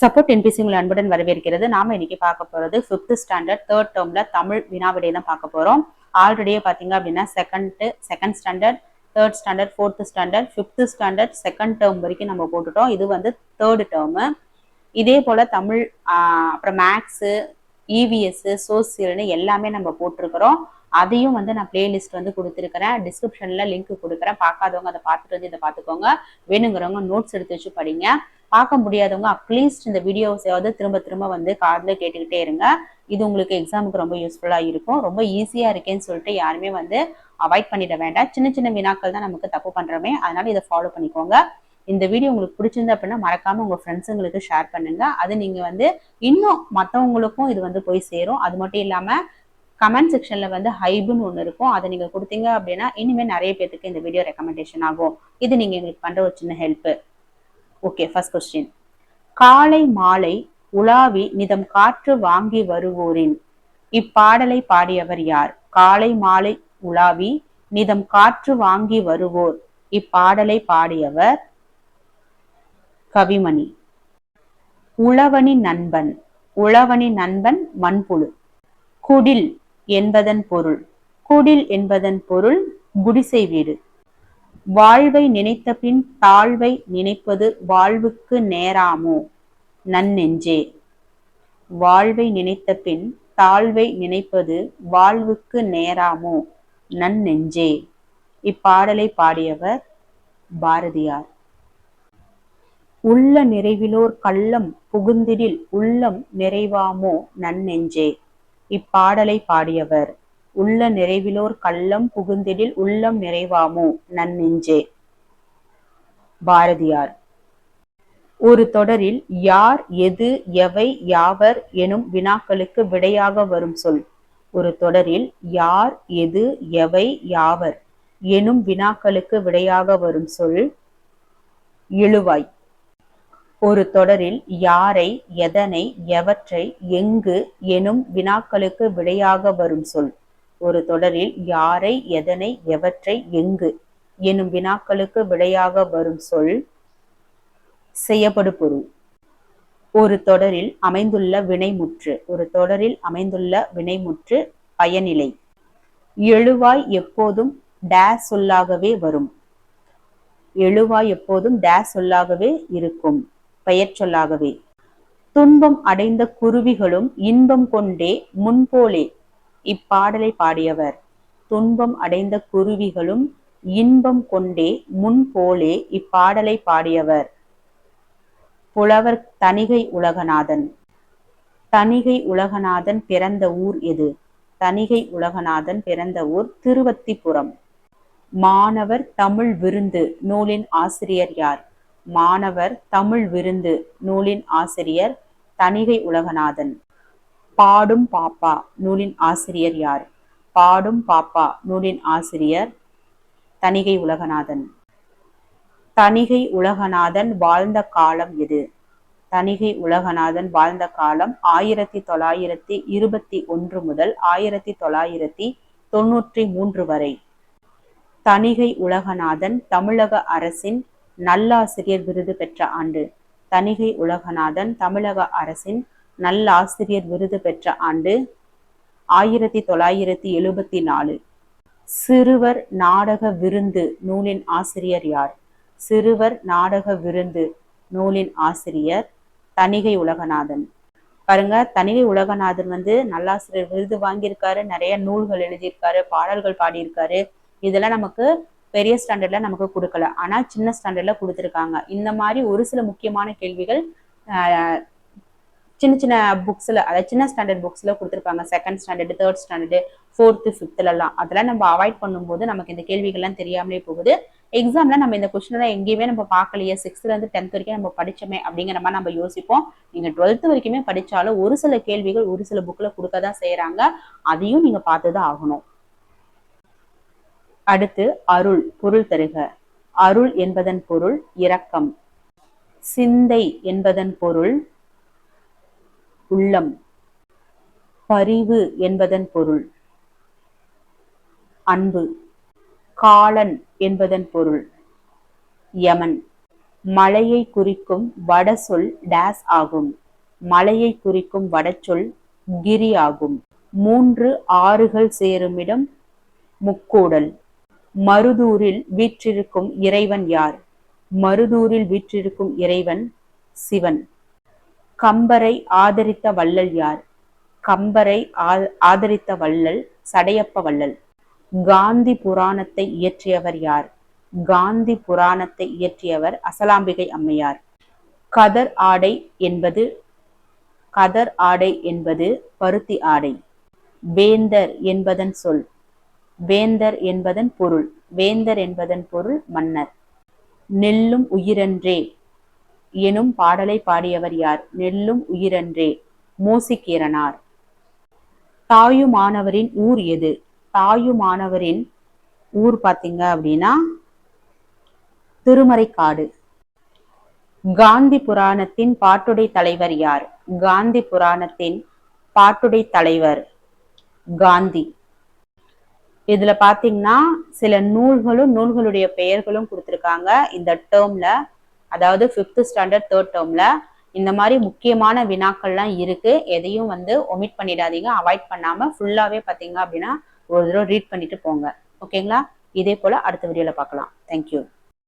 Support NBC உங்களை அன்புடன் வரவேற்கிறது. நாம இன்னைக்கு பார்க்க போறது ஃபிஃப்த் ஸ்டாண்டர்ட் தேர்ட் டேர்ம்ல தமிழ் வினாவிடை தான் பார்க்க போறோம். ஆல்ரெடியே பாத்தீங்க அப்படின்னா second second standard third standard fourth standard fifth standard second term வரைக்கும் நம்ம போட்டுட்டோம். இது வந்து தேர்ட் டேர்மு இதே போல தமிழ் ஆஹ் அப்புறம் மேக்ஸு இவிஎஸ் சோசியல்னு எல்லாமே நம்ம போட்டிருக்கிறோம். அதையும் வந்து நான் பிளேலிஸ்ட் வந்து கொடுத்துருக்கிறேன். டிஸ்கிரிப்ஷன்ல லிங்க் கொடுக்குறேன். பார்க்காதவங்க அதை பார்த்துட்டு வந்து இதை பார்த்துக்கோங்க. வேணுங்கிறவங்க நோட்ஸ் எடுத்து வச்சு படிங்க. பார்க்க முடியாதவங்க அட்லீஸ்ட் இந்த வீடியோஸையாவது திரும்ப திரும்ப வந்து காதில் கேட்டுக்கிட்டே இருங்க. இது உங்களுக்கு எக்ஸாமுக்கு ரொம்ப யூஸ்ஃபுல்லாக இருக்கும். ரொம்ப ஈஸியாக இருக்கேன்னு சொல்லிட்டு யாருமே வந்து அவாய்ட் பண்ணிட வேண்டாம். சின்ன சின்ன வினாக்கள் தான் நமக்கு தப்பு பண்ணுறோமே அதனால இதை ஃபாலோ பண்ணிக்கோங்க. இந்த வீடியோ உங்களுக்கு பிடிச்சிருந்து அப்படின்னா மறக்காம உங்க ஃப்ரெண்ட்ஸுங்களுக்கு ஷேர் பண்ணுங்க. அது நீங்க வந்து இன்னும் மற்றவங்களுக்கும் இது வந்து போய் சேரும். அது மட்டும் இல்லாம கமெண்ட் செக்ஷன்ல வந்து ஹைபுன்னு ஒன்று இருக்கும். அதை நீங்க கொடுத்தீங்க அப்படின்னா இனிமேல் நிறைய பேத்துக்கு இந்த வீடியோ ரெக்கமெண்டேஷன் ஆகும். இது நீங்க எங்களுக்கு பண்ற ஒரு சின்ன ஹெல்ப் ஓகே ஃபர்ஸ்ட் கொஸ்டின் காலை மாலை உலாவி நிதம் காற்று வாங்கி வருவோரின். இப்பாடலை பாடியவர் யார்? காலை மாலை உலாவி நிதம் காற்று வாங்கி வருவோர். இப்பாடலை பாடியவர் கவிமணி. உழவனி நண்பன். உழவனி நண்பன் மண்புழு. குடில் என்பதன் பொருள். குடில் என்பதன் பொருள் குடிசை வீடு. வாழ்வை நினைத்த பின் தாழ்வை நினைப்பது வாழ்வுக்கு நேராமோ? நன்னெஞ்சே. வாழ்வை நினைத்த பின் தாழ்வை நினைப்பது வாழ்வுக்கு நேராமோ? நன்னெஞ்சே. இப்பாடலை பாடியவர் பாரதியார். உள்ள நிறைவிலோர் கள்ளம் புகுந்திடில் உள்ளம் நிறைவாமோ? நன்னெஞ்சே. இப்பாடலை பாடியவர் உள்ள நிறைவிலோர் கள்ளம் புகுந்திடில் உள்ளம் நிறைவாமோ? நன்னெஞ்சே பாரதியார். ஒரு தொடரில் யார் எது எவை யாவர் எனும் வினாக்களுக்கு விடையாக வரும் சொல். ஒரு தொடரில் யார் எது எவை யாவர் எனும் வினாக்களுக்கு விடையாக வரும் சொல் இழுவாய். ஒரு தொடரில் யாரை எதனை எவற்றை எங்கு எனும் வினாக்களுக்கு விடையாக வரும் சொல். ஒரு தொடரில் யாரை எதனை எவற்றை எங்கு எனும் வினாக்களுக்கு விடையாக வரும் சொல் செய்யப்படு பொருள் ஒரு தொடரில் அமைந்துள்ள வினைமுற்று ஒரு தொடரில் அமைந்துள்ள வினைமுற்று பயனிலை. எழுவாய் எப்போதும் டேஸ் சொல்லாகவே வரும். எழுவாய் எப்போதும் டேஸ் சொல்லாகவே இருக்கும் பெயர் சொல்லாகவே. துன்பம் அடைந்த குருவிகளும் இன்பம் கொண்டே முன்போலே இப்பாடலை பாடியவர். துன்பம் அடைந்த குருவிகளும் இன்பம் கொண்டே முன்போலே இப்பாடலை பாடியவர். புலவர் தணிகை உலகநாதன். தணிகை உலகநாதன் பிறந்த ஊர் எது? தணிகை உலகநாதன் பிறந்த ஊர் திருவத்திபுரம். மாணவர் தமிழ் விருந்து நூலின் ஆசிரியர் யார்? மாணவர் தமிழ் விருந்து நூலின் ஆசிரியர் தணிகை உலகநாதன். பாடும் பாப்பா நூலின் ஆசிரியர் யார்? பாடும் பாப்பா நூலின் ஆசிரியர் தணிகை உலகநாதன். தணிகை உலகநாதன் வாழ்ந்த காலம் எது? தணிகை உலகநாதன் வாழ்ந்த காலம் ஆயிரத்தி தொள்ளாயிரத்தி இருபத்தி ஒன்று முதல் ஆயிரத்தி தொள்ளாயிரத்தி தொன்னூற்றி மூன்று வரை. தணிகை உலகநாதன் தமிழக அரசின் நல்லாசிரியர் விருது பெற்ற ஆண்டு. தணிகை உலகநாதன் தமிழக அரசின் நல்ல ஆசிரியர் விருது பெற்ற ஆண்டு ஆயிரத்தி தொள்ளாயிரத்தி எழுபத்தி நாலு. சிறுவர் நாடக விருந்து நூலின் ஆசிரியர் யார்? சிறுவர் நாடக விருந்து நூலின் ஆசிரியர் தணிகை உலகநாதன். பாருங்க தணிகை உலகநாதன் வந்து நல்லாசிரியர் விருது வாங்கியிருக்காரு நிறைய நூல்கள் எழுதியிருக்காரு பாடல்கள் பாடியிருக்காரு. இதெல்லாம் நமக்கு பெரிய ஸ்டாண்டர்ட்ல நமக்கு கொடுக்கல. ஆனா சின்ன ஸ்டாண்டர்ட்ல கொடுத்துருக்காங்க. இந்த மாதிரி ஒரு சில முக்கியமான கேள்விகள் சின்ன சின்ன புக்ஸ்ல அதாவது சின்ன ஸ்டாண்டர்ட் புக்ஸ்ல கொடுத்துருப்பாங்க. Second standard third standard fourth ஃபிஃப்த்லலாம் அதெல்லாம் நம்ம அவாய்ட் பண்ணும்போது நமக்கு இந்த கேள்விகள்லாம் தெரியாமலே போகுது. எக்ஸாம்ல நம்ம இந்த கொஸ்டின் எங்கேயுமே நம்ம பார்க்கலையே. சிக்ஸ்த்ல இருந்து டென்த் வரைக்கும் நம்ம படிச்சோமே அப்படிங்கிற மாதிரி நம்ம யோசிப்போம். நீங்க டுவெல்த் வரைக்குமே படிச்சாலும் ஒரு சில கேள்விகள் ஒரு சில புக்ல கொடுக்க தான் செய்யறாங்க அதையும் நீங்க பார்த்துதான் ஆகணும். அடுத்து அருள் பொருள் தருக. அருள் என்பதன் பொருள் இரக்கம். சிந்தை என்பதன் பொருள் உள்ளம். பரிவு என்பதன் பொருள். அன்பு. காலன் என்பதன் பொருள். யமன். மலையை குறிக்கும் வடசொல் டேஸ் ஆகும். மலையை குறிக்கும் வடச்சொல் கிரி ஆகும். மூன்று ஆறுகள் சேருமிடம் முக்கூடல். மருதூரில் வீற்றிருக்கும் இறைவன் யார்? மருதூரில் வீற்றிருக்கும் இறைவன் சிவன். கம்பரை ஆதரித்த வள்ளல் யார்? கம்பரை ஆதரித்த வள்ளல் சடையப்ப வள்ளல். காந்தி புராணத்தை இயற்றியவர் யார்? காந்தி புராணத்தை இயற்றியவர் அசலாம்பிகை அம்மையார். கதர் ஆடை என்பது கதர் ஆடை என்பது பருத்தி ஆடை. வேந்தர் என்பதன் சொல். வேந்தர் என்பதன் பொருள். வேந்தர் என்பதன் பொருள் மன்னர். நெல்லும் உயிரன்றே. எனும் பாடலை பாடியவர் யார்? நெல்லும் உயிரன்றே மூசிக்கீரனார் தாயுமானவரின் ஊர் எது? தாயுமானவரின் ஊர் பார்த்தீங்க அப்படின்னா திருமறைக்காடு. காந்தி புராணத்தின் பாட்டுடை தலைவர் யார்? காந்தி புராணத்தின் பாட்டுடை தலைவர் காந்தி. இதுல பாத்தீங்கன்னா சில நூல்களும் நூல்களுடைய பெயர்களும் கொடுத்துருக்காங்க. இந்த டேர்ம்ல அதாவது ஃபிஃப்த் ஸ்டாண்டர்ட் தேர்ட் டேர்ம்ல இந்த மாதிரி முக்கியமான வினாக்கள்லாம் இருக்கு. எதையும் வந்து ஒமிட் பண்ணிடாதீங்க. அவாய்ட் பண்ணாம ஃபுல்லாவே பாத்தீங்க அப்படின்னா ஒரு தடவை ரீட் பண்ணிட்டு போங்க. ஓகேங்களா இதே போல அடுத்த வீடியோல பார்க்கலாம். தேங்க்யூ